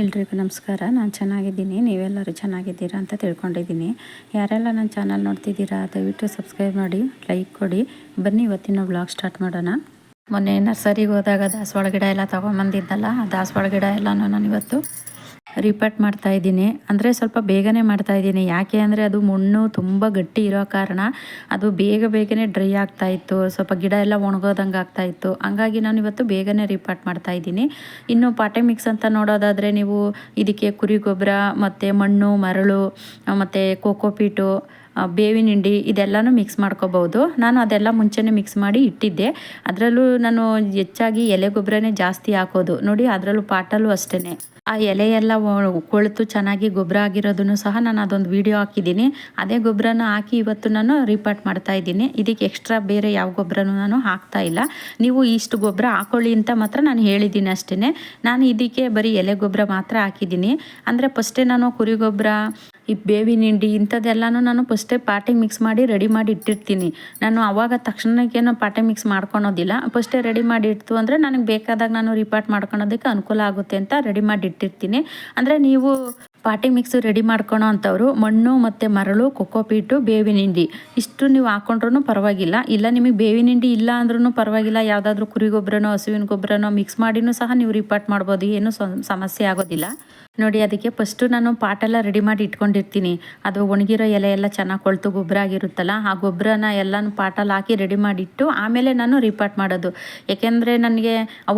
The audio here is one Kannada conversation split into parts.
ಎಲ್ರಿಗೂ ನಮಸ್ಕಾರ. ನಾನು ಚೆನ್ನಾಗಿದ್ದೀನಿ. ನೀವೆಲ್ಲರೂ ಚೆನ್ನಾಗಿದ್ದೀರಾ ಅಂತ ತಿಳ್ಕೊಂಡಿದ್ದೀನಿ. ಯಾರೆಲ್ಲ ನನ್ನ ಚಾನಲ್ ನೋಡ್ತಿದ್ದೀರಾ, ದಯವಿಟ್ಟು ಸಬ್ಸ್ಕ್ರೈಬ್ ಮಾಡಿ, ಲೈಕ್ ಕೊಡಿ. ಬನ್ನಿ ಇವತ್ತಿನ ವ್ಲಾಗ್ ಸ್ಟಾರ್ಟ್ ಮಾಡೋಣ. ಮೊನ್ನೆ ನರ್ಸರಿಗೆ ಹೋದಾಗ ದಾಸವಾಳ ಗಿಡ ಎಲ್ಲ ತೊಗೊಂಬಂದಿದ್ದಲ್ಲ, ಆ ದಾಸವಾಳ ಗಿಡ ಎಲ್ಲನೂ ನಾನು ಇವತ್ತು ರಿಪಟ್ ಮಾಡ್ತಾ ಇದ್ದೀನಿ. ಅಂದರೆ ಸ್ವಲ್ಪ ಬೇಗನೆ ಮಾಡ್ತಾ ಇದ್ದೀನಿ. ಯಾಕೆ ಅಂದರೆ ಅದು ಮಣ್ಣು ತುಂಬ ಗಟ್ಟಿ ಇರೋ ಕಾರಣ ಅದು ಬೇಗ ಬೇಗನೆ ಡ್ರೈ ಆಗ್ತಾ ಇತ್ತು. ಸ್ವಲ್ಪ ಗಿಡ ಎಲ್ಲ ಒಣಗೋದಂಗೆ ಆಗ್ತಾ ಇತ್ತು. ಹಂಗಾಗಿ ನಾನು ಇವತ್ತು ಬೇಗನೆ ರಿಪಾರ್ಟ್ ಮಾಡ್ತಾ ಇದ್ದೀನಿ. ಇನ್ನು ಪಾಟೆ ಮಿಕ್ಸ್ ಅಂತ ನೋಡೋದಾದರೆ ನೀವು ಇದಕ್ಕೆ ಕುರಿ ಗೊಬ್ಬರ ಮತ್ತು ಮಣ್ಣು, ಮರಳು, ಮತ್ತು ಕೋಕೋಪೀಟು ಬೇವಿನ ಹಿಂಡಿ ಇದೆಲ್ಲನೂ ಮಿಕ್ಸ್ ಮಾಡ್ಕೋಬೋದು ನಾನು ಅದೆಲ್ಲ ಮುಂಚೆನೇ ಮಿಕ್ಸ್ ಮಾಡಿ ಇಟ್ಟಿದ್ದೆ. ಅದರಲ್ಲೂ ನಾನು ಹೆಚ್ಚಾಗಿ ಎಲೆ ಗೊಬ್ಬರನೇ ಜಾಸ್ತಿ ಹಾಕೋದು. ನೋಡಿ ಅದರಲ್ಲೂ ಪಾಟಲ್ಲೂ ಅಷ್ಟೇ ಆ ಎಲೆಯೆಲ್ಲ ಎಲ್ಲ ಕೊಳೆತು ಚೆನ್ನಾಗಿ ಗೊಬ್ಬರ ಆಗಿರೋದನ್ನು ಸಹ ನಾನು ಅದೊಂದು ವಿಡಿಯೋ ಹಾಕಿದ್ದೀನಿ. ಅದೇ ಗೊಬ್ಬರನ ಹಾಕಿ ಇವತ್ತು ನಾನು ರಿಪಾರ್ಟ್ ಮಾಡ್ತಾ ಇದ್ದೀನಿ. ಇದಕ್ಕೆ ಎಕ್ಸ್ಟ್ರಾ ಬೇರೆ ಯಾವ ಗೊಬ್ಬರನೂ ನಾನು ಹಾಕ್ತಾ ಇಲ್ಲ. ನೀವು ಇಷ್ಟು ಗೊಬ್ಬರ ಹಾಕೊಳ್ಳಿ ಅಂತ ಮಾತ್ರ ನಾನು ಹೇಳಿದ್ದೀನಿ ಅಷ್ಟೇ ನಾನು ಇದಕ್ಕೆ ಬರೀ ಎಲೆ ಗೊಬ್ಬರ ಮಾತ್ರ ಹಾಕಿದ್ದೀನಿ. ಅಂದರೆ ಫಸ್ಟೇ ನಾನು ಕುರಿ ಗೊಬ್ಬರ ಈ ಬೇವಿನ ಹಿಂಡಿ ಇಂಥದ್ದೆಲ್ಲನೂ ನಾನು ಫಸ್ಟೇ ಪಾಟಿಗೆ ಮಿಕ್ಸ್ ಮಾಡಿ ರೆಡಿ ಮಾಡಿ ಇಟ್ಟಿರ್ತೀನಿ. ನಾನು ಅವಾಗ ತಕ್ಷಣಕ್ಕೇನು ಪಾಟೆ ಮಿಕ್ಸ್ ಮಾಡ್ಕೊಳೋದಿಲ್ಲ. ಫಸ್ಟೇ ರೆಡಿ ಮಾಡಿ ಇಡ್ತು ಅಂದರೆ ನನಗೆ ಬೇಕಾದಾಗ ನಾನು ರಿಪಾರ್ಟ್ ಮಾಡ್ಕೊಳೋದಕ್ಕೆ ಅನುಕೂಲ ಆಗುತ್ತೆ ಅಂತ ರೆಡಿ ಮಾಡಿ ಇಟ್ಟಿರ್ತೀನಿ. ಅಂದರೆ ನೀವು ಪಾಟಿ ಮಿಕ್ಸ್ ರೆಡಿ ಮಾಡ್ಕೊಳೋ ಅಂಥವ್ರು ಮಣ್ಣು ಮತ್ತು ಮರಳು ಕೊಕ್ಕೋಪೀಟು ಬೇವಿನ ಹಿಂಡಿ. ಇಷ್ಟು ನೀವು ಹಾಕೊಂಡ್ರೂ ಪರವಾಗಿಲ್ಲ. ಇಲ್ಲ ನಿಮಗೆ ಬೇವಿನ ಹಿಂಡಿ ಇಲ್ಲ ಅಂದ್ರೂ ಪರವಾಗಿಲ್ಲ. ಯಾವುದಾದ್ರೂ ಕುರಿ ಗೊಬ್ಬರನೋ ಹಸುವಿನ ಗೊಬ್ಬರನೋ ಮಿಕ್ಸ್ ಮಾಡಿನೂ ಸಹ ನೀವು ರಿಪಾರ್ಟ್ ಮಾಡ್ಬೋದು. ಏನು ಸಮಸ್ಯೆ ಆಗೋದಿಲ್ಲ. ನೋಡಿ, ಅದಕ್ಕೆ ಫಸ್ಟು ನಾನು ಪಾಟೆಲ್ಲ ರೆಡಿ ಮಾಡಿ ಇಟ್ಕೊಂಡಿರ್ತೀನಿ. ಅದು ಒಣಗಿರೋ ಎಲೆ ಎಲ್ಲ ಚೆನ್ನಾಗಿ ಕೊಳ್ತು, ಗೊಬ್ಬರ ಆಗಿರುತ್ತಲ್ಲ, ಆ ಗೊಬ್ಬರನ ಎಲ್ಲನೂ ಪಾಟಲ್ಲಿ ಹಾಕಿ ರೆಡಿ ಮಾಡಿಟ್ಟು ಆಮೇಲೆ ನಾನು ರಿಪಾರ್ಟ್ ಮಾಡೋದು. ಏಕೆಂದರೆ ನನಗೆ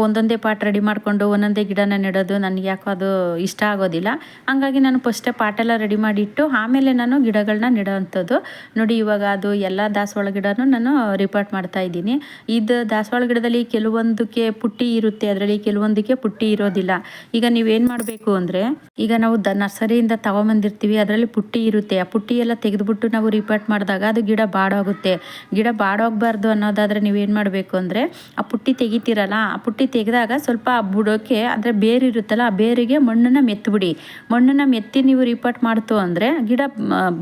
ಒಂದೊಂದೇ ಪಾಟ್ ರೆಡಿ ಮಾಡಿಕೊಂಡು ಒಂದೊಂದೇ ಗಿಡನ ನೆಡೋದು ನನಗೆ ಯಾಕೋ ಅದು ಇಷ್ಟ ಆಗೋದಿಲ್ಲ. ಹಂಗಾಗಿ ನಾನು ಫಸ್ಟೇ ಪಾಟೆಲ್ಲ ರೆಡಿ ಮಾಡಿಟ್ಟು, ಆಮೇಲೆ ನಾನು ಗಿಡಗಳನ್ನ ನೆಡೋವಂಥದ್ದು. ನೋಡಿ, ಇವಾಗ ಅದು ಎಲ್ಲ ದಾಸವಾಳ ಗಿಡನೂ ನಾನು ರಿಪಾರ್ಟ್ ಮಾಡ್ತಾ ಇದ್ದೀನಿ. ಇದು ದಾಸವಾಳ ಗಿಡದಲ್ಲಿ ಕೆಲವೊಂದಕ್ಕೆ ಪುಟ್ಟಿ ಇರುತ್ತೆ, ಅದರಲ್ಲಿ ಕೆಲವೊಂದಕ್ಕೆ ಪುಟ್ಟಿ ಇರೋದಿಲ್ಲ. ಈಗ ನೀವೇನು ಮಾಡಬೇಕು ಅಂದರೆ, ಈಗ ನಾವು ದ ನರ್ಸರಿಯಿಂದ ತಗೊಂಬಂದಿರ್ತೀವಿ, ಅದರಲ್ಲಿ ಪುಟ್ಟಿ ಇರುತ್ತೆ. ಆ ಪುಟ್ಟಿ ಎಲ್ಲ ತೆಗೆದುಬಿಟ್ಟು ನಾವು ರಿಪೋರ್ಟ್ ಮಾಡಿದಾಗ ಅದು ಗಿಡ ಬಾಡೋಗುತ್ತೆ. ಗಿಡ ಬಾಡೋಗಬಾರ್ದು ಅನ್ನೋದಾದರೆ ನೀವೇನು ಮಾಡಬೇಕು ಅಂದರೆ, ಆ ಪುಟ್ಟಿ ತೆಗಿತೀರಲ್ಲ, ಆ ಪುಟ್ಟಿ ತೆಗೆದಾಗ ಸ್ವಲ್ಪ ಬುಡಕ್ಕೆ ಅಂದರೆ ಬೇರು ಇರುತ್ತಲ್ಲ ಆ ಬೇರಿಗೆ ಮಣ್ಣನ್ನು ಮೆತ್ತಬಿಡಿ. ಮಣ್ಣನ್ನು ಮೆತ್ತಿ ನೀವು ರಿಪೋರ್ಟ್ ಮಾಡ್ತು ಅಂದರೆ ಗಿಡ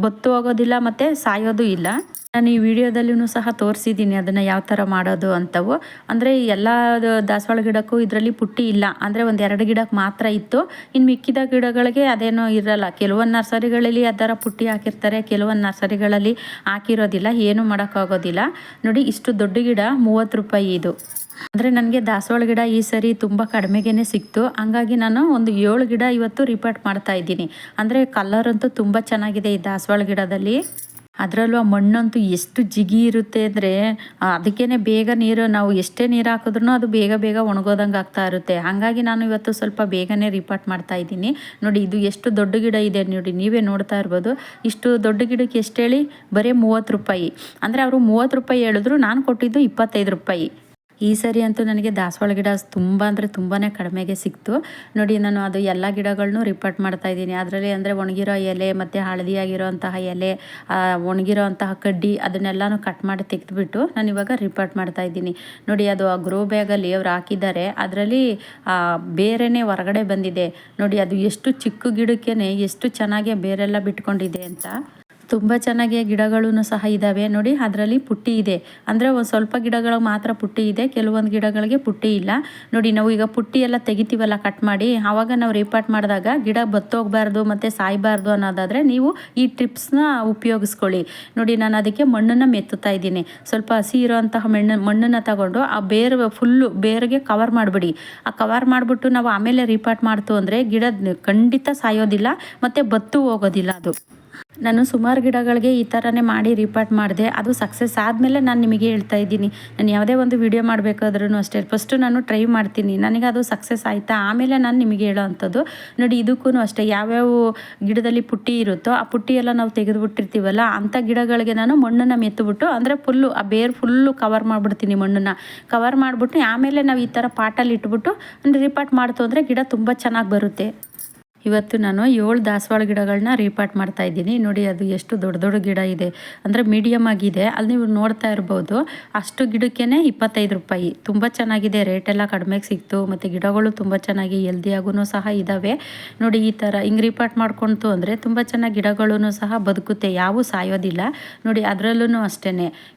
ಬತ್ತು ಹೋಗೋದಿಲ್ಲ ಮತ್ತು ಸಾಯೋದು ಇಲ್ಲ. ನಾನು ಈ ವಿಡಿಯೋದಲ್ಲೂ ಸಹ ತೋರಿಸಿದ್ದೀನಿ ಅದನ್ನು ಯಾವ ಥರ ಮಾಡೋದು ಅಂತವು. ಅಂದರೆ ಎಲ್ಲ ದಾಸವಾಳ ಗಿಡಕ್ಕೂ ಇದರಲ್ಲಿ ಪುಟ್ಟಿ ಇಲ್ಲ. ಅಂದರೆ ಒಂದು ಎರಡು ಗಿಡಕ್ಕೆ ಮಾತ್ರ ಇತ್ತು. ಇನ್ನು ಮಿಕ್ಕಿದ ಗಿಡಗಳಿಗೆ ಅದೇನೋ ಇರಲ್ಲ. ಕೆಲವೊಂದು ನರ್ಸರಿಗಳಲ್ಲಿ ಅದರ ಪುಟ್ಟಿ ಹಾಕಿರ್ತಾರೆ. ಕೆಲವೊಂದು ನರ್ಸರಿಗಳಲ್ಲಿ ಹಾಕಿರೋದಿಲ್ಲ. ಏನೂ ಮಾಡೋಕ್ಕಾಗೋದಿಲ್ಲ. ನೋಡಿ, ಇಷ್ಟು ದೊಡ್ಡ ಗಿಡ ಮೂವತ್ತು ರೂಪಾಯಿ ಇದು. ಅಂದರೆ ನನಗೆ ದಾಸವಾಳ ಗಿಡ ಈ ಸರಿ ತುಂಬ ಕಡಿಮೆಗೇ ಸಿಕ್ತು. ಹಂಗಾಗಿ ನಾನು ಒಂದು ಏಳು ಗಿಡ ಇವತ್ತು ರಿಪಾರ್ಟ್ ಮಾಡ್ತಾ ಇದ್ದೀನಿ. ಅಂದರೆ ಕಲರ್ ಅಂತೂ ತುಂಬ ಚೆನ್ನಾಗಿದೆ ಈ ದಾಸವಾಳ ಗಿಡದಲ್ಲಿ. ಅದರಲ್ಲೂ ಆ ಮಣ್ಣಂತೂ ಎಷ್ಟು ಜಿಗಿ ಇರುತ್ತೆ ಅಂದರೆ ಅದಕ್ಕೇ ಬೇಗ ನೀರು, ನಾವು ಎಷ್ಟೇ ನೀರು ಹಾಕಿದ್ರೂ ಅದು ಬೇಗ ಬೇಗ ಒಣಗೋದಂಗೆ ಆಗ್ತಾ ಇರುತ್ತೆ. ಹಾಗಾಗಿ ನಾನು ಇವತ್ತು ಸ್ವಲ್ಪ ಬೇಗನೆ ರಿಪಾರ್ಟ್ ಮಾಡ್ತಾ ಇದ್ದೀನಿ. ನೋಡಿ, ಇದು ಎಷ್ಟು ದೊಡ್ಡ ಗಿಡ ಇದೆ ನೋಡಿ, ನೀವೇ ನೋಡ್ತಾ ಇರ್ಬೋದು. ಇಷ್ಟು ದೊಡ್ಡ ಗಿಡಕ್ಕೆ ಎಷ್ಟು ಹೇಳಿ ಬರೀ ಮೂವತ್ತು ರೂಪಾಯಿ. ಅಂದರೆ ಅವರು ಮೂವತ್ತು ರೂಪಾಯಿ ಹೇಳಿದ್ರು, ನಾನು ಕೊಟ್ಟಿದ್ದು ಇಪ್ಪತ್ತೈದು ರೂಪಾಯಿ. ಈ ಸರಿ ಅಂತೂ ನನಗೆ ದಾಸವಾಳ ಗಿಡ ತುಂಬ ಅಂದರೆ ತುಂಬಾ ಕಡಿಮೆಗೆ ಸಿಕ್ತು. ನೋಡಿ ನಾನು ಅದು ಎಲ್ಲ ಗಿಡಗಳನ್ನು ರಿಪೋರ್ಟ್ ಮಾಡ್ತಾ ಇದ್ದೀನಿ. ಅದರಲ್ಲಿ ಅಂದರೆ ಒಣಗಿರೋ ಎಲೆ ಮತ್ತು ಹಳದಿಯಾಗಿರೋಂತಹ ಎಲೆ ಆ, ಒಣಗಿರೋ ಅಂತಹ ಕಡ್ಡಿ ಅದನ್ನೆಲ್ಲನೂ ಕಟ್ ಮಾಡಿ ತೆಗೆದುಬಿಟ್ಟು ನಾನು ಇವಾಗ ರಿಪೋರ್ಟ್ ಮಾಡ್ತಾ ಇದ್ದೀನಿ. ನೋಡಿ ಅದು ಆ ಗ್ರೋ ಬ್ಯಾಗಲ್ಲಿ ಅವ್ರು ಹಾಕಿದ್ದಾರೆ. ಅದರಲ್ಲಿ ಬೇರೆನೇ ಹೊರಗಡೆ ಬಂದಿದೆ. ನೋಡಿ ಅದು ಎಷ್ಟು ಚಿಕ್ಕ ಗಿಡಕ್ಕೇ ಎಷ್ಟು ಚೆನ್ನಾಗಿ ಬೇರೆಲ್ಲ ಬಿಟ್ಕೊಂಡಿದೆ ಅಂತ. ತುಂಬ ಚೆನ್ನಾಗಿ ಗಿಡಗಳೂ ಸಹ ಇದ್ದಾವೆ ನೋಡಿ, ಅದರಲ್ಲಿ ಪುಟ್ಟಿ ಇದೆ. ಅಂದರೆ ಒಂದು ಸ್ವಲ್ಪ ಗಿಡಗಳಿಗೆ ಮಾತ್ರ ಪುಟ್ಟಿ ಇದೆ, ಕೆಲವೊಂದು ಗಿಡಗಳಿಗೆ ಪುಟ್ಟಿ ಇಲ್ಲ. ನೋಡಿ, ನಾವು ಈಗ ಪುಟ್ಟಿ ಎಲ್ಲ ತೆಗಿತೀವಲ್ಲ ಕಟ್ ಮಾಡಿ ಆವಾಗ ನಾವು ರಿಪಾರ್ಟ್ ಮಾಡಿದಾಗ ಗಿಡ ಬತ್ತೋಗ್ಬಾರ್ದು ಮತ್ತು ಸಾಯಬಾರ್ದು ಅನ್ನೋದಾದರೆ ನೀವು ಈ ಟಿಪ್ಸ್ನ ಉಪಯೋಗಿಸ್ಕೊಳ್ಳಿ. ನೋಡಿ, ನಾನು ಅದಕ್ಕೆ ಮಣ್ಣನ್ನು ಮೆತ್ತುತ್ತಾ ಇದ್ದೀನಿ. ಸ್ವಲ್ಪ ಹಸಿ ಇರೋಂತಹ ಮಣ್ಣು, ಮಣ್ಣನ್ನು ತಗೊಂಡು ಆ ಬೇರು ಫುಲ್ಲು ಬೇರಿಗೆ ಕವರ್ ಮಾಡಿಬಿಡಿ. ಆ ಕವರ್ ಮಾಡಿಬಿಟ್ಟು ನಾವು ಆಮೇಲೆ ರಿಪಾರ್ಟ್ ಮಾಡ್ತು ಅಂದರೆ ಗಿಡ ಖಂಡಿತ ಸಾಯೋದಿಲ್ಲ, ಮತ್ತು ಬತ್ತು ಹೋಗೋದಿಲ್ಲ ಅದು. ನಾನು ಸುಮಾರು ಗಿಡಗಳಿಗೆ ಈ ಥರನೇ ಮಾಡಿ ರಿಪಾರ್ಟ್ ಮಾಡಿದೆ. ಅದು ಸಕ್ಸಸ್ ಆದಮೇಲೆ ನಾನು ನಿಮಗೆ ಹೇಳ್ತಾ ಇದ್ದೀನಿ. ನಾನು ಯಾವುದೇ ಒಂದು ವಿಡಿಯೋ ಮಾಡಬೇಕಾದ್ರೂ ಅಷ್ಟೇ. ಫಸ್ಟು ನಾನು ಟ್ರೈ ಮಾಡ್ತೀನಿ. ನನಗೆ ಅದು ಸಕ್ಸಸ್ ಆಯಿತಾ? ಆಮೇಲೆ ನಾನು ನಿಮಗೆ ಹೇಳೋ ಅಂಥದ್ದು. ನೋಡಿ ಇದಕ್ಕೂ ಅಷ್ಟೇ. ಯಾವ್ಯಾವ ಗಿಡದಲ್ಲಿ ಪುಟ್ಟಿ ಇರುತ್ತೋ, ಆ ಪುಟ್ಟಿ ಎಲ್ಲ ನಾವು ತೆಗೆದುಬಿಟ್ಟಿರ್ತೀವಲ್ಲ, ಅಂಥ ಗಿಡಗಳಿಗೆ ನಾನು ಮಣ್ಣನ್ನು ಮೆತ್ತುಬಿಟ್ಟು ಅಂದರೆ ಫುಲ್ಲು ಆ ಬೇರ್ ಫುಲ್ಲು ಕವರ್ ಮಾಡಿಬಿಡ್ತೀನಿ ಮಣ್ಣನ್ನು. ಕವರ್ ಮಾಡಿಬಿಟ್ಟು, ಆಮೇಲೆ ನಾವು ಈ ಥರ ಪಾಟಲ್ಲಿ ಇಟ್ಬಿಟ್ಟು ರಿಪಾರ್ಟ್ ಮಾಡ್ತು ಅಂದರೆ ಗಿಡ ತುಂಬ ಚೆನ್ನಾಗಿ ಬರುತ್ತೆ. ಇವತ್ತು ನಾನು ಏಳು ದಾಸವಾಳ ಗಿಡಗಳನ್ನ ರೀಪಾರ್ಟ್ ಮಾಡ್ತಾ ಇದ್ದೀನಿ. ನೋಡಿ, ಅದು ಎಷ್ಟು ದೊಡ್ಡ ದೊಡ್ಡ ಗಿಡ ಇದೆ. ಅಂದರೆ ಮೀಡಿಯಮ್ ಆಗಿದೆ. ಅಲ್ಲಿ ನೀವು ನೋಡ್ತಾ ಇರ್ಬೋದು, ಅಷ್ಟು ಗಿಡಕ್ಕೇ ಇಪ್ಪತ್ತೈದು ರೂಪಾಯಿ. ತುಂಬ ಚೆನ್ನಾಗಿದೆ. ರೇಟ್ ಎಲ್ಲ ಕಡಿಮೆಗೆ ಸಿಕ್ತು. ಮತ್ತು ಗಿಡಗಳು ತುಂಬ ಚೆನ್ನಾಗಿ ಹೆಲ್ದಿಯಾಗೂ ಸಹ ಇದ್ದಾವೆ ನೋಡಿ, ಈ ಥರ ಹಿಂಗೆ ರೀಪಾಟ್ ಮಾಡ್ಕೊಳ್ತು ಅಂದರೆ ತುಂಬ ಚೆನ್ನಾಗಿ ಗಿಡಗಳೂ ಸಹ ಬದುಕುತ್ತೆ. ಯಾವೂ ಸಾಯೋದಿಲ್ಲ. ನೋಡಿ ಅದರಲ್ಲೂ ಅಷ್ಟೇ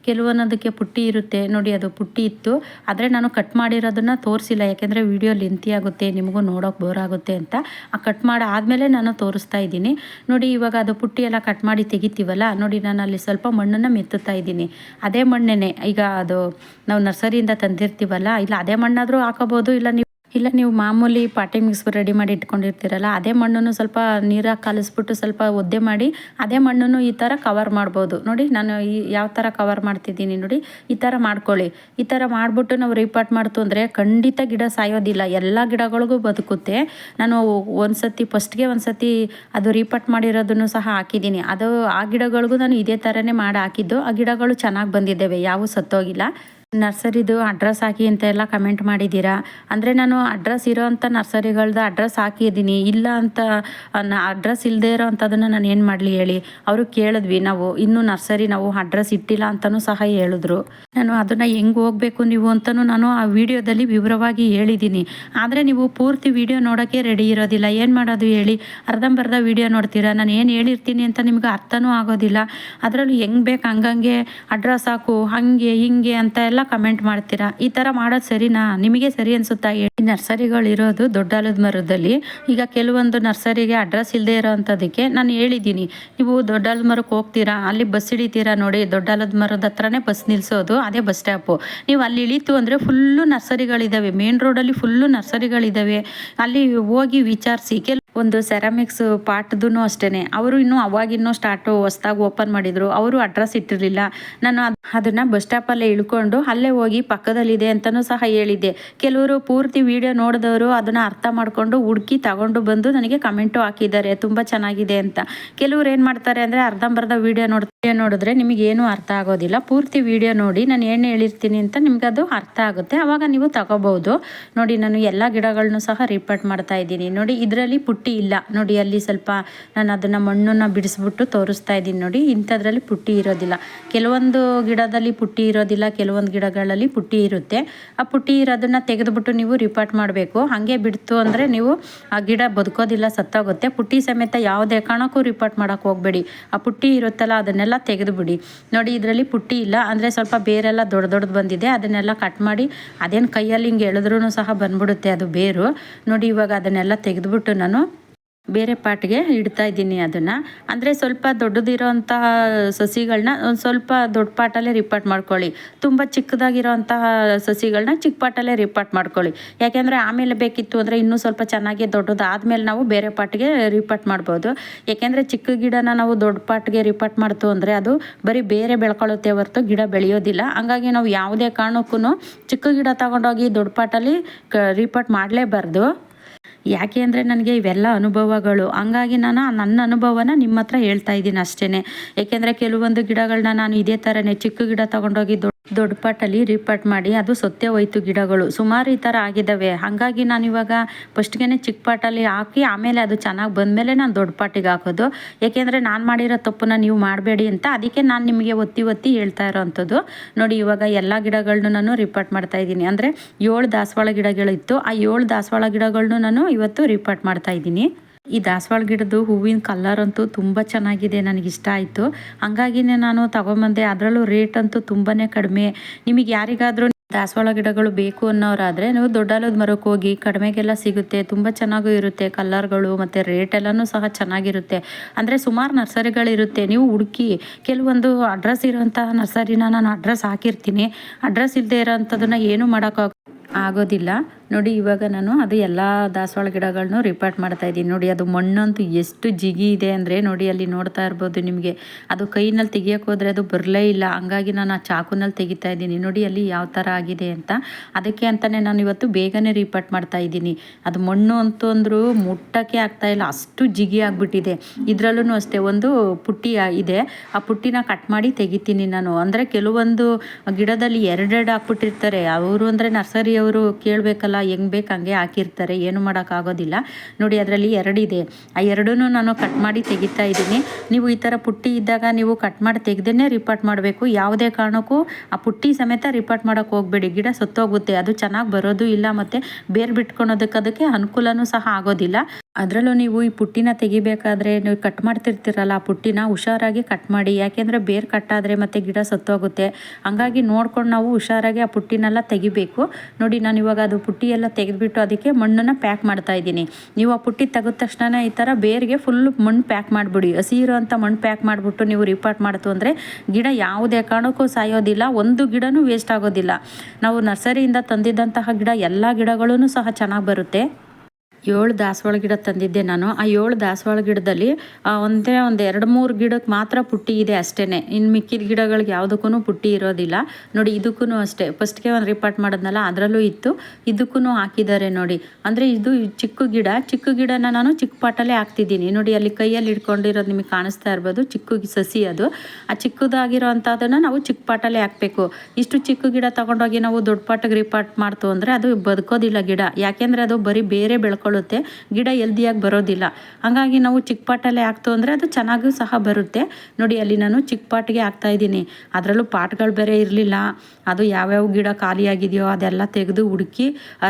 ಕೆಲವೊಂದಕ್ಕೆ ಪುಟ್ಟಿ ಇರುತ್ತೆ. ನೋಡಿ, ಅದು ಪುಟ್ಟಿ ಇತ್ತು. ಆದರೆ ನಾನು ಕಟ್ ಮಾಡಿರೋದನ್ನು ತೋರಿಸಿಲ್ಲ. ಯಾಕೆಂದರೆ ವಿಡಿಯೋ ಲೆಂತಿ ಆಗುತ್ತೆ. ನಿಮಗೂ ನೋಡೋಕೆ ಬೋರ್ ಆಗುತ್ತೆ ಅಂತ. ಆ ಕಟ್ ಮಾಡಿ ಆದಮೇಲೆ ನಾನು ತೋರಿಸ್ತಾ ಇದ್ದೀನಿ. ನೋಡಿ, ಇವಾಗ ಅದು ಪುಟ್ಟಿ ಎಲ್ಲ ಕಟ್ ಮಾಡಿ ತೆಗಿತೀವಲ್ಲ, ನೋಡಿ, ನಾನು ಅಲ್ಲಿ ಸ್ವಲ್ಪ ಮಣ್ಣನ್ನು ಮೆತ್ತುತ್ತಾ ಇದ್ದೀನಿ. ಅದೇ ಮಣ್ಣೇನೆ. ಈಗ ಅದು ನಾವು ನರ್ಸರಿಯಿಂದ ತಂದಿರ್ತೀವಲ್ಲ, ಇಲ್ಲ ಅದೇ ಮಣ್ಣಾದರೂ ಹಾಕೋಬೋದು ಇಲ್ಲ ನೀವು ಇಲ್ಲ, ನೀವು ಮಾಮೂಲಿ ಪಾಟಿ ಮಿಕ್ಸ್ ರೆಡಿ ಮಾಡಿ ಇಟ್ಕೊಂಡಿರ್ತೀರಲ್ಲ, ಅದೇ ಮಣ್ಣನ್ನು ಸ್ವಲ್ಪ ನೀರಾಗಿ ಕಲಿಸ್ಬಿಟ್ಟು ಸ್ವಲ್ಪ ಒದ್ದೆ ಮಾಡಿ, ಅದೇ ಮಣ್ಣನ್ನು ಈ ಥರ ಕವರ್ ಮಾಡ್ಬೋದು. ನೋಡಿ, ನಾನು ಈ ಯಾವ ಥರ ಕವರ್ ಮಾಡ್ತಿದ್ದೀನಿ ನೋಡಿ, ಈ ಥರ ಮಾಡ್ಕೊಳ್ಳಿ. ಈ ಥರ ಮಾಡಿಬಿಟ್ಟು ನಾವು ರೀಪಾಟ್ ಮಾಡ್ತು ಅಂದರೆ ಖಂಡಿತ ಗಿಡ ಸಾಯೋದಿಲ್ಲ. ಎಲ್ಲ ಗಿಡಗಳಿಗೂ ಬದುಕುತ್ತೆ. ನಾನು ಒಂದು ಸತಿ ಫಸ್ಟ್ಗೆ ಒಂದು ಸತಿ ಅದು ರೀಪಾಟ್ ಮಾಡಿರೋದನ್ನು ಸಹ ಹಾಕಿದ್ದೀನಿ. ಅದು ಆ ಗಿಡಗಳಿಗೂ ನಾನು ಇದೇ ಥರನೇ ಮಾಡಿ ಹಾಕಿದ್ದು. ಆ ಗಿಡಗಳು ಚೆನ್ನಾಗಿ ಬಂದಿದ್ದೇವೆ ಯಾವೂ ಸತ್ತೋಗಿಲ್ಲ. ನರ್ಸರಿದು ಅಡ್ರೆಸ್ ಹಾಕಿ ಅಂತ ಎಲ್ಲ ಕಮೆಂಟ್ ಮಾಡಿದ್ದೀರಾ? ಅಂದರೆ ನಾನು ಅಡ್ರೆಸ್ ಇರೋ ಅಂಥ ನರ್ಸರಿಗಳ್ದು ಅಡ್ರೆಸ್ ಹಾಕಿದ್ದೀನಿ. ಇಲ್ಲ ಅಂತ ಅಡ್ರೆಸ್ ಇಲ್ಲದೆ ಇರೋ ನಾನು ಏನು ಮಾಡಲಿ ಹೇಳಿ? ಅವರು ಕೇಳಿದ್ವಿ, ನಾವು ಇನ್ನೂ ನರ್ಸರಿ ನಾವು ಅಡ್ರೆಸ್ ಇಟ್ಟಿಲ್ಲ ಅಂತಲೂ ಸಹ ಹೇಳಿದ್ರು. ನಾನು ಅದನ್ನು ಹೆಂಗೆ ಹೋಗಬೇಕು ನೀವು ಅಂತಲೂ ನಾನು ಆ ವಿಡಿಯೋದಲ್ಲಿ ವಿವರವಾಗಿ ಹೇಳಿದ್ದೀನಿ. ಆದರೆ ನೀವು ಪೂರ್ತಿ ವಿಡಿಯೋ ನೋಡೋಕ್ಕೆ ರೆಡಿ ಇರೋದಿಲ್ಲ. ಏನು ಮಾಡೋದು ಹೇಳಿ? ಅರ್ಧಂಬರ್ಧ ವಿಡಿಯೋ ನೋಡ್ತೀರಾ? ನಾನು ಏನು ಹೇಳಿರ್ತೀನಿ ಅಂತ ನಿಮ್ಗೆ ಅರ್ಥನೂ ಆಗೋದಿಲ್ಲ. ಅದರಲ್ಲೂ ಹೆಂಗೆ ಬೇಕು ಹಂಗಂಗೆ ಅಡ್ರೆಸ್ ಹಾಕು, ಹಾಗೆ, ಹಿಂಗೆ ಅಂತ ಎಲ್ಲ ಎಲ್ಲ ಕಮೆಂಟ್ ಮಾಡ್ತೀರಾ? ಈ ಥರ ಮಾಡೋದು ಸರಿನಾ? ನಿಮಗೆ ಸರಿ ಅನ್ಸುತ್ತಾ ಈ ನರ್ಸರಿಗಳು ಇರೋದು ದೊಡ್ಡಾಲದ ಮರದಲ್ಲಿ. ಈಗ ಕೆಲವೊಂದು ನರ್ಸರಿಗೆ ಅಡ್ರೆಸ್ ಇಲ್ಲದೆ ಇರೋ ಅಂಥದ್ದಕ್ಕೆ ನಾನು ಹೇಳಿದ್ದೀನಿ. ನೀವು ದೊಡ್ಡಾಲದ ಮರಕ್ಕೆ ಹೋಗ್ತೀರಾ? ಅಲ್ಲಿ ಬಸ್ ಹಿಡಿತೀರಾ ನೋಡಿ? ದೊಡ್ಡಾಲದ ಮರದ ಹತ್ರನೇ ಬಸ್ ನಿಲ್ಲಿಸೋದು ಅದೇ ಬಸ್ ಸ್ಟಾಪು ನೀವು ಅಲ್ಲಿ ಇಳಿತು ಅಂದರೆ ಫುಲ್ಲು ನರ್ಸರಿಗಳಿದ್ದಾವೆ ಮೇನ್ ರೋಡಲ್ಲಿ ಫುಲ್ಲು ನರ್ಸರಿಗಳಿದ್ದಾವೆ ಅಲ್ಲಿ ಹೋಗಿ ವಿಚಾರಿಸಿ. ಕೆಲ ಒಂದು ಸೆರಾಮಿಕ್ಸ್ ಪಾಟ್ದು ಅಷ್ಟೇ ಅವರು ಇನ್ನೂ ಅವಾಗಿನ್ನೂ ಸ್ಟಾರ್ಟು ಹೊಸ್ದಾಗಿ ಓಪನ್ ಮಾಡಿದರು. ಅವರು ಅಡ್ರೆಸ್ ಇಟ್ಟಿರಲಿಲ್ಲ. ನಾನು ಅದನ್ನು ಬಸ್ ಸ್ಟಾಪಲ್ಲೇ ಇಳ್ಕೊಂಡು ಅಲ್ಲೇ ಹೋಗಿ ಪಕ್ಕದಲ್ಲಿದೆ ಅಂತಲೂ ಸಹ ಹೇಳಿದ್ದೆ. ಕೆಲವರು ಪೂರ್ತಿ ವಿಡಿಯೋ ನೋಡಿದವರು ಅದನ್ನು ಅರ್ಥ ಮಾಡಿಕೊಂಡು ಹುಡುಕಿ ತಗೊಂಡು ಬಂದು ನನಗೆ ಕಮೆಂಟು ಹಾಕಿದ್ದಾರೆ. ತುಂಬ ಚೆನ್ನಾಗಿದೆ ಅಂತ. ಕೆಲವ್ರು ಏನು ಮಾಡ್ತಾರೆ ಅಂದರೆ ಅರ್ಧಂಬರ್ಧ ವಿಡಿಯೋ ನೋಡಿ ನೋಡಿದ್ರೆ ನಿಮಗೆ ಏನು ಅರ್ಥ ಆಗೋದಿಲ್ಲ. ಪೂರ್ತಿ ವಿಡಿಯೋ ನೋಡಿ, ನಾನು ಏನು ಹೇಳಿರ್ತೀನಿ ಅಂತ ನಿಮ್ಗೆ ಅದು ಅರ್ಥ ಆಗುತ್ತೆ. ಆವಾಗ ನೀವು ತಗೋಬಹುದು. ನೋಡಿ, ನಾನು ಎಲ್ಲ ಗಿಡಗಳನ್ನು ಸಹ ರಿಪೋರ್ಟ್ ಮಾಡ್ತಾ ಇದ್ದೀನಿ. ನೋಡಿ, ಇದರಲ್ಲಿ ಪುಟ್ಟಿ ಇಲ್ಲ. ನೋಡಿ, ಅಲ್ಲಿ ಸ್ವಲ್ಪ ನಾನು ಅದನ್ನು ಮಣ್ಣನ್ನು ಬಿಡಿಸ್ಬಿಟ್ಟು ತೋರಿಸ್ತಾ ಇದ್ದೀನಿ. ನೋಡಿ, ಇಂಥದ್ರಲ್ಲಿ ಪುಟ್ಟಿ ಇರೋದಿಲ್ಲ. ಕೆಲವೊಂದು ಗಿಡದಲ್ಲಿ ಪುಟ್ಟಿ ಇರೋದಿಲ್ಲ, ಕೆಲವೊಂದು ಗಿಡಗಳಲ್ಲಿ ಪುಟ್ಟಿ ಇರುತ್ತೆ. ಆ ಪುಟ್ಟಿ ಇರೋದನ್ನು ತೆಗೆದುಬಿಟ್ಟು ನೀವು ರಿಪೋರ್ಟ್ ಮಾಡಬೇಕು. ಹಾಗೆ ಬಿಡ್ತು ಅಂದರೆ ನೀವು ಆ ಗಿಡ ಬದುಕೋದಿಲ್ಲ, ಸತ್ತೋಗುತ್ತೆ. ಪುಟ್ಟಿ ಸಮೇತ ಯಾವುದೇ ಕಾರಣಕ್ಕೂ ರಿಪೋರ್ಟ್ ಮಾಡೋಕ್ಕೆ ಹೋಗಬೇಡಿ. ಆ ಪುಟ್ಟಿ ಇರುತ್ತಲ್ಲ, ಅದನ್ನೆಲ್ಲ ತೆಗೆದು ಬಿಡಿ ನೋಡಿ, ಇದರಲ್ಲಿ ಪುಟ್ಟಿ ಇಲ್ಲ. ಅಂದರೆ ಸ್ವಲ್ಪ ಬೇರೆಲ್ಲ ದೊಡ್ಡ ದೊಡ್ಡದು ಬಂದಿದೆ. ಅದನ್ನೆಲ್ಲ ಕಟ್ ಮಾಡಿ, ಅದೇನು ಕೈಯಲ್ಲಿ ಹಿಂಗೆ ಎಳೆದ್ರೂ ಸಹ ಬಂದ್ಬಿಡುತ್ತೆ ಅದು ಬೇರು. ನೋಡಿ, ಇವಾಗ ಅದನ್ನೆಲ್ಲ ತೆಗೆದುಬಿಟ್ಟು ನಾನು ಬೇರೆ ಪಾಟ್ಗೆ ಇಡ್ತಾ ಇದ್ದೀನಿ ಅದನ್ನು. ಅಂದರೆ ಸ್ವಲ್ಪ ದೊಡ್ಡದಿರೋಂತಹ ಸಸಿಗಳನ್ನ ಒಂದು ಸ್ವಲ್ಪ ದೊಡ್ಡ ಪಾಟಲ್ಲೇ ರಿಪಾರ್ಟ್ ಮಾಡ್ಕೊಳ್ಳಿ. ತುಂಬ ಚಿಕ್ಕದಾಗಿರೋಂತಹ ಸಸಿಗಳನ್ನ ಚಿಕ್ಕ ಪಾಟಲ್ಲೇ ರಿಪಾರ್ಟ್ ಮಾಡ್ಕೊಳ್ಳಿ. ಯಾಕೆಂದರೆ ಆಮೇಲೆ ಬೇಕಿತ್ತು ಅಂದರೆ ಇನ್ನೂ ಸ್ವಲ್ಪ ಚೆನ್ನಾಗಿ ದೊಡ್ಡದು ಆದಮೇಲೆ ನಾವು ಬೇರೆ ಪಾಟ್ಗೆ ರಿಪಾರ್ಟ್ ಮಾಡ್ಬೋದು. ಯಾಕೆಂದರೆ ಚಿಕ್ಕ ಗಿಡನ ನಾವು ದೊಡ್ಡ ಪಾಟ್ಗೆ ರಿಪಾರ್ಟ್ ಮಾಡ್ತು ಅಂದರೆ ಅದು ಬರೀ ಬೇರೆ ಬೆಳ್ಕೊಳ್ಳುತ್ತೆ ಹೊರತು ಗಿಡ ಬೆಳೆಯೋದಿಲ್ಲ. ಹಂಗಾಗಿ ನಾವು ಯಾವುದೇ ಕಾರಣಕ್ಕೂ ಚಿಕ್ಕ ಗಿಡ ತಗೊಂಡೋಗಿ ದೊಡ್ಡ ಪಾಟಲ್ಲಿ ರಿಪಾರ್ಟ್ ಮಾಡಲೇಬಾರ್ದು. ಯಾಕೆ ಅಂದರೆ ನನಗೆ ಇವೆಲ್ಲ ಅನುಭವಗಳು. ಹಂಗಾಗಿ ನಾನು ನನ್ನ ಅನುಭವನ ನಿಮ್ಮ ಹತ್ರ ಹೇಳ್ತಾ ಇದ್ದೀನಿ ಅಷ್ಟೇ ಏಕೆಂದರೆ ಕೆಲವೊಂದು ಗಿಡಗಳನ್ನ ನಾನು ಇದೇ ಥರನೇ ಚಿಕ್ಕ ಗಿಡ ತೊಗೊಂಡೋಗಿ ದೊಡ್ಡ ಪಾಟಲ್ಲಿ ರೀಪಾಟ್ ಮಾಡಿ, ಅದು ಸೊತ್ತೆ ಹೋಯ್ತು ಗಿಡಗಳು. ಸುಮಾರು ಈ ಥರ ಆಗಿದ್ದಾವೆ ಹಾಗಾಗಿ ನಾನು ಇವಾಗ ಫಸ್ಟ್ಗೆ ಚಿಕ್ಕ ಪಾಟಲ್ಲಿ ಹಾಕಿ, ಆಮೇಲೆ ಅದು ಚೆನ್ನಾಗಿ ಬಂದಮೇಲೆ ನಾನು ದೊಡ್ಡ ಪಾಟಿಗೆ ಹಾಕೋದು. ಏಕೆಂದರೆ ನಾನು ಮಾಡಿರೋ ತಪ್ಪನ್ನ ನೀವು ಮಾಡಬೇಡಿ ಅಂತ ಅದಕ್ಕೆ ನಾನು ನಿಮಗೆ ಒತ್ತಿ ಒತ್ತಿ ಹೇಳ್ತಾ ಇರೋವಂಥದ್ದು ನೋಡಿ, ಇವಾಗ ಎಲ್ಲ ಗಿಡಗಳನ್ನೂ ನಾನು ರಿಪಾರ್ಟ್ ಮಾಡ್ತಾ ಇದ್ದೀನಿ. ಅಂದರೆ ಏಳು ದಾಸವಾಳ ಗಿಡಗಳಿತ್ತು. ಆ ಏಳು ದಾಸವಾಳ ಗಿಡಗಳನ್ನೂ ನಾನು ಇವತ್ತು ರಿಪಾರ್ಟ್ ಮಾಡ್ತಾ ಇದ್ದೀನಿ. ಈ ದಾಸವಾಳ ಗಿಡದ್ದು ಹೂವಿನ ಕಲರ್ ಅಂತೂ ತುಂಬ ಚೆನ್ನಾಗಿದೆ ನನಗೆ ಇಷ್ಟ ಆಯಿತು. ಹಾಗಾಗಿನೇ ನಾನು ತಗೊಂಬಂದೆ, ಅದರಲ್ಲೂ ರೇಟ್ ಅಂತೂ ತುಂಬಾ ಕಡಿಮೆ. ನಿಮಗೆ ಯಾರಿಗಾದರೂ ದಾಸವಾಳ ಗಿಡಗಳು ಬೇಕು ಅನ್ನೋರಾದರೆ ನೀವು ದೊಡ್ಡಾಲದ ಮರಕ್ಕೆ ಹೋಗಿ ಕಡಿಮೆಗೆಲ್ಲ ಸಿಗುತ್ತೆ, ತುಂಬ ಚೆನ್ನಾಗೂ ಇರುತ್ತೆ ಕಲರ್ಗಳು ಮತ್ತು ರೇಟ್ ಎಲ್ಲನೂ ಸಹ ಚೆನ್ನಾಗಿರುತ್ತೆ. ಅಂದರೆ ಸುಮಾರು ನರ್ಸರಿಗಳಿರುತ್ತೆ, ನೀವು ಹುಡುಕಿ ಕೆಲವೊಂದು ಅಡ್ರೆಸ್ ಇರೋಂತಹ ನರ್ಸರಿನ ನಾನು ಅಡ್ರೆಸ್ ಹಾಕಿರ್ತೀನಿ. ಅಡ್ರೆಸ್ ಇಲ್ಲದೆ ಇರೋಂಥದ್ದನ್ನು ಏನು ಮಾಡೋಕ್ಕಾಗ ಆಗೋದಿಲ್ಲ. ನೋಡಿ, ಇವಾಗ ನಾನು ಅದು ಎಲ್ಲ ದಾಸವಾಳ ಗಿಡಗಳನ್ನೂ ರಿಪೋರ್ಟ್ ಮಾಡ್ತಾ ಇದ್ದೀನಿ. ನೋಡಿ, ಅದು ಮಣ್ಣಂತೂ ಎಷ್ಟು ಜಿಗಿ ಇದೆ ಅಂದರೆ ನೋಡಿ, ಅಲ್ಲಿ ನೋಡ್ತಾ ಇರ್ಬೋದು ನಿಮಗೆ. ಅದು ಕೈನಲ್ಲಿ ತೆಗಿಯೋಕೆ ಹೋದರೆ ಅದು ಬರಲೇ ಇಲ್ಲ. ಹಂಗಾಗಿ ನಾನು ಆ ಚಾಕುನಲ್ಲಿ ತೆಗಿತಾ ಇದ್ದೀನಿ. ನೋಡಿ, ಅಲ್ಲಿ ಯಾವ ಥರ ಆಗಿದೆ ಅಂತ. ಅದಕ್ಕೆ ಅಂತಲೇ ನಾನು ಇವತ್ತು ಬೇಗನೆ ರಿಪೋರ್ಟ್ ಮಾಡ್ತಾ ಇದ್ದೀನಿ. ಅದು ಮಣ್ಣು ಅಂತಂದ್ರೂ ಮುಟ್ಟಕ್ಕೆ ಆಗ್ತಾ ಇಲ್ಲ. ಅಷ್ಟು ಜಿಗಿ ಆಗಿಬಿಟ್ಟಿದೆ. ಇದರಲ್ಲೂ ಅಷ್ಟೇ, ಒಂದು ಪುಟ್ಟಿ ಇದೆ. ಆ ಪುಟ್ಟಿನ ಕಟ್ ಮಾಡಿ ತೆಗಿತೀನಿ ನಾನು. ಅಂದರೆ ಕೆಲವೊಂದು ಗಿಡದಲ್ಲಿ ಎರಡೆರಡು ಹಾಕ್ಬಿಟ್ಟಿರ್ತಾರೆ. ಅವರು ಅಂದರೆ ನರ್ಸರಿಯವರು ಕೇಳಬೇಕಲ್ಲ, ಹೆಂಗೆ ಬೇಕು ಹಂಗೆ ಹಾಕಿರ್ತಾರೆ, ಏನು ಮಾಡೋಕ್ಕಾಗೋದಿಲ್ಲ ನೋಡಿ, ಅದರಲ್ಲಿ ಎರಡಿದೆ ಆ ಎರಡೂ ನಾನು ಕಟ್ ಮಾಡಿ ತೆಗಿತಾ ಇದ್ದೀನಿ. ನೀವು ಈ ಥರ ಪುಟ್ಟಿ ಇದ್ದಾಗ ನೀವು ಕಟ್ ಮಾಡಿ ತೆಗ್ದೇ ರಿಪೋರ್ಟ್ ಮಾಡಬೇಕು. ಯಾವುದೇ ಕಾರಣಕ್ಕೂ ಆ ಪುಟ್ಟಿ ಸಮೇತ ರಿಪೋರ್ಟ್ ಮಾಡೋಕ್ಕೆ ಹೋಗಬೇಡಿ. ಗಿಡ ಸತ್ತೋಗುತ್ತೆ. ಅದು ಚೆನ್ನಾಗಿ ಬರೋದು ಇಲ್ಲ ಮತ್ತು ಬೇರ್ ಬಿಟ್ಕೊಳೋದಕ್ಕೆ ಅದಕ್ಕೆ ಅನುಕೂಲನೂ ಸಹ ಆಗೋದಿಲ್ಲ. ಅದರಲ್ಲೂ ನೀವು ಈ ಪುಟ್ಟಿನ ತೆಗಿಬೇಕಾದ್ರೆ ನೀವು ಕಟ್ ಮಾಡ್ತಿರ್ತೀರಲ್ಲ, ಆ ಪುಟ್ಟಿನ ಹುಷಾರಾಗಿ ಕಟ್ ಮಾಡಿ, ಯಾಕೆಂದರೆ ಬೇರ್ ಕಟ್ಟಾದರೆ ಮತ್ತೆ ಗಿಡ ಸತ್ತೋಗುತ್ತೆ. ಹಂಗಾಗಿ ನೋಡ್ಕೊಂಡು ನಾವು ಹುಷಾರಾಗಿ ಆ ಪುಟ್ಟಿನೆಲ್ಲ ತೆಗಿಬೇಕು. ನೋಡಿ, ನಾನು ಇವಾಗ ಅದು ಪುಟ್ಟಿ ಎಲ್ಲ ತೆಗೆದುಬಿಟ್ಟು ಅದಕ್ಕೆ ಮಣ್ಣನ್ನು ಪ್ಯಾಕ್ ಮಾಡ್ತಾ ಇದ್ದೀನಿ. ನೀವು ಆ ಪುಟ್ಟಿ ತೆಗೆದ ತಕ್ಷಣ ಈ ಥರ ಬೇರಿಗೆ ಫುಲ್ ಮಣ್ಣು ಪ್ಯಾಕ್ ಮಾಡಿಬಿಡಿ. ಹಸಿ ಇರೋಂಥ ಮಣ್ಣು ಪ್ಯಾಕ್ ಮಾಡಿಬಿಟ್ಟು ನೀವು ರಿಪಾರ್ಟ್ ಮಾಡ್ತು ಅಂದರೆ ಗಿಡ ಯಾವುದೇ ಕಾರಣಕ್ಕೂ ಸಾಯೋದಿಲ್ಲ, ಒಂದು ಗಿಡನೂ ವೇಸ್ಟ್ ಆಗೋದಿಲ್ಲ. ನಾವು ನರ್ಸರಿಯಿಂದ ತಂದಿದ್ದಂತಹ ಗಿಡ ಎಲ್ಲ ಗಿಡಗಳೂ ಸಹ ಚೆನ್ನಾಗಿ ಬರುತ್ತೆ. ಏಳು ದಾಸವಾಳ ಗಿಡ ತಂದಿದ್ದೆ ನಾನು. ಆ ಏಳು ದಾಸವಾಳ ಗಿಡದಲ್ಲಿ ಒಂದೇ ಒಂದು ಎರಡು ಮೂರು ಗಿಡಕ್ಕೆ ಮಾತ್ರ ಪುಟ್ಟಿ ಇದೆ ಅಷ್ಟೇ ಇನ್ನು ಮಿಕ್ಕಿದ ಗಿಡಗಳಿಗೆ ಯಾವುದಕ್ಕೂ ಪುಟ್ಟಿ ಇರೋದಿಲ್ಲ. ನೋಡಿ ಇದಕ್ಕೂ ಅಷ್ಟೇ. ಫಸ್ಟ್ಗೆ ಒಂದು ರಿಪಾರ್ಟ್ ಮಾಡಿದ್ನಲ್ಲ, ಅದರಲ್ಲೂ ಇತ್ತು. ಇದಕ್ಕೂ ಹಾಕಿದ್ದಾರೆ ನೋಡಿ. ಅಂದರೆ ಇದು ಚಿಕ್ಕ ಗಿಡ. ಚಿಕ್ಕ ಗಿಡನ ನಾನು ಚಿಕ್ಕ ಪಾಟಲ್ಲೇ ಹಾಕ್ತಿದ್ದೀನಿ. ನೋಡಿ, ಅಲ್ಲಿ ಕೈಯಲ್ಲಿ ಇಟ್ಕೊಂಡಿರೋದು ನಿಮಗೆ ಕಾಣಿಸ್ತಾ ಇರ್ಬೋದು. ಚಿಕ್ಕ ಸಸಿ ಅದು. ಆ ಚಿಕ್ಕದಾಗಿರೋ ಅಂಥದ್ದನ್ನು ನಾವು ಚಿಕ್ಕ ಪಾಟಲ್ಲೇ ಹಾಕಬೇಕು. ಇಷ್ಟು ಚಿಕ್ಕ ಗಿಡ ತಗೊಂಡೋಗಿ ನಾವು ದೊಡ್ಡ ಪಾಟಿಗೆ ರಿಪಾರ್ಟ್ ಮಾಡ್ತು ಅಂದರೆ ಅದು ಬದುಕೋದಿಲ್ಲ ಗಿಡ. ಯಾಕೆಂದರೆ ಅದು ಬರೀ ಬೇರೆ ಬೆಳ್ಕೊಳ್ಳುತ್ತೆ ಗಿಡ ಎಲ್ದಿಯಾಗಿ ಬರೋದಿಲ್ಲ. ಹಾಗಾಗಿ ನಾವು ಚಿಕ್ಕ ಪಾಟಲ್ಲೇ ಹಾಕ್ತು ಅಂದರೆ ಅದು ಚೆನ್ನಾಗೂ ಸಹ ಬರುತ್ತೆ. ನೋಡಿ, ಅಲ್ಲಿ ನಾನು ಚಿಕ್ಕ ಹಾಕ್ತಾ ಇದ್ದೀನಿ. ಅದರಲ್ಲೂ ಪಾಟ್ಗಳು ಬೇರೆ ಇರಲಿಲ್ಲ. ಅದು ಯಾವ್ಯಾವ ಗಿಡ ಖಾಲಿಯಾಗಿದೆಯೋ ಅದೆಲ್ಲ ತೆಗೆದು ಹುಡುಕಿ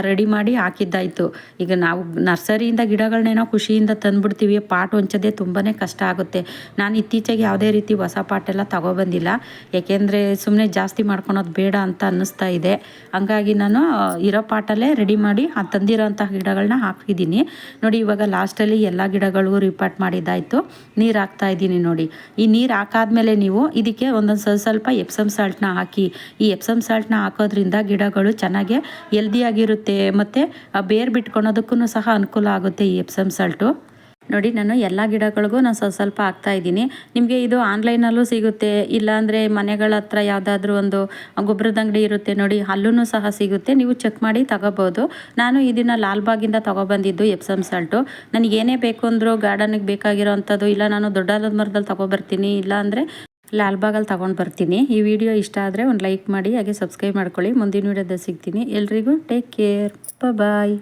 ರೆಡಿ ಮಾಡಿ ಹಾಕಿದ್ದಾಯಿತು. ಈಗ ನಾವು ನರ್ಸರಿಯಿಂದ ಗಿಡಗಳನ್ನೇನೋ ಖುಷಿಯಿಂದ ತಂದುಬಿಡ್ತೀವಿ. ಪಾಟ್ ಹೊಂಚೋದೇ ತುಂಬಾ ಕಷ್ಟ ಆಗುತ್ತೆ. ನಾನು ಇತ್ತೀಚೆಗೆ ಯಾವುದೇ ರೀತಿ ಹೊಸ ಪಾಟೆಲ್ಲ ತಗೊಬಂದಿಲ್ಲ. ಯಾಕೆಂದರೆ ಸುಮ್ಮನೆ ಜಾಸ್ತಿ ಮಾಡ್ಕೊಳೋದು ಬೇಡ ಅಂತ ಅನ್ನಿಸ್ತಾ ಇದೆ. ಹಂಗಾಗಿ ನಾನು ಇರೋ ಪಾಟಲ್ಲೇ ರೆಡಿ ಮಾಡಿ ಆ ತಂದಿರೋಂಥ ಗಿಡಗಳನ್ನ ಹಾಕಿದ್ದೀನಿ. ನೋಡಿ, ಇವಾಗ ಲಾಸ್ಟಲ್ಲಿ ಎಲ್ಲ ಗಿಡಗಳಿಗೂ ರಿಪಾರ್ಟ್ ಮಾಡಿದ್ದಾಯಿತು. ನೀರು ಹಾಕ್ತಾ ಇದ್ದೀನಿ ನೋಡಿ. ಈ ನೀರು ಹಾಕಾದ್ಮೇಲೆ ನೀವು ಇದಕ್ಕೆ ಒಂದೊಂದು ಸ್ವಲ್ಪ ಸ್ವಲ್ಪ ಎಪ್ಸಮ್ ಸಾಲ್ಟ್ನ ಹಾಕಿ. ಈ ಎಪ್ಸಮ್ ಸಾಲ್ಟ್ನ ಹಾಕೋದ್ರಿಂದ ಗಿಡಗಳು ಚೆನ್ನಾಗಿ ಹೆಲ್ದಿಯಾಗಿರುತ್ತೆ ಮತ್ತು ಬೇರ್ ಬಿಟ್ಕೊಳೋದಕ್ಕೂ ಸಹ ಅನುಕೂಲ ಆಗುತ್ತೆ ಈ ಎಪ್ಸಮ್ ಸಾಲ್ಟು ನೋಡಿ, ನಾನು ಎಲ್ಲ ಗಿಡಗಳಿಗೂ ನಾನು ಸ್ವಲ್ಪ ಸ್ವಲ್ಪ ಹಾಕ್ತಾ ಇದ್ದೀನಿ. ನಿಮಗೆ ಇದು ಆನ್ಲೈನಲ್ಲೂ ಸಿಗುತ್ತೆ, ಇಲ್ಲಾಂದರೆ ಮನೆಗಳ ಹತ್ರ ಯಾವುದಾದ್ರೂ ಒಂದು ಗೊಬ್ಬರದ ಅಂಗಡಿ ಇರುತ್ತೆ ನೋಡಿ ಅಲ್ಲೂ ಸಹ ಸಿಗುತ್ತೆ. ನೀವು ಚೆಕ್ ಮಾಡಿ ತಗೋಬೋದು. ನಾನು ಇದನ್ನು ಲಾಲ್ಬಾಗಿಂದ ತೊಗೊಬಂದಿದ್ದು ಎಪ್ಸಮ್ ಸಾಲ್ಟು. ಏನೇ ಬೇಕು ಅಂದರೂ ಗಾರ್ಡನಿಗೆ ಬೇಕಾಗಿರೋ ಅಂಥದ್ದು ಇಲ್ಲ ನಾನು ದೊಡ್ಡದಾದ ಮರದಲ್ಲಿ ತೊಗೊಬರ್ತೀನಿ, ಇಲ್ಲ ಅಂದರೆ ಲಾಲ್ಬಾಗಲ್ಲಿ ತೊಗೊಂಡು ಬರ್ತೀನಿ. ಈ ವಿಡಿಯೋ ಇಷ್ಟ ಆದರೆ ಒಂದು ಲೈಕ್ ಮಾಡಿ, ಹಾಗೆ ಸಬ್ಸ್ಕ್ರೈಬ್ ಮಾಡ್ಕೊಳ್ಳಿ. ಮುಂದಿನ ವಿಡಿಯೋದಲ್ಲಿ ಸಿಗ್ತೀನಿ. ಎಲ್ರಿಗೂ ಟೇಕ್ ಕೇರ್. ಬಾಯ್.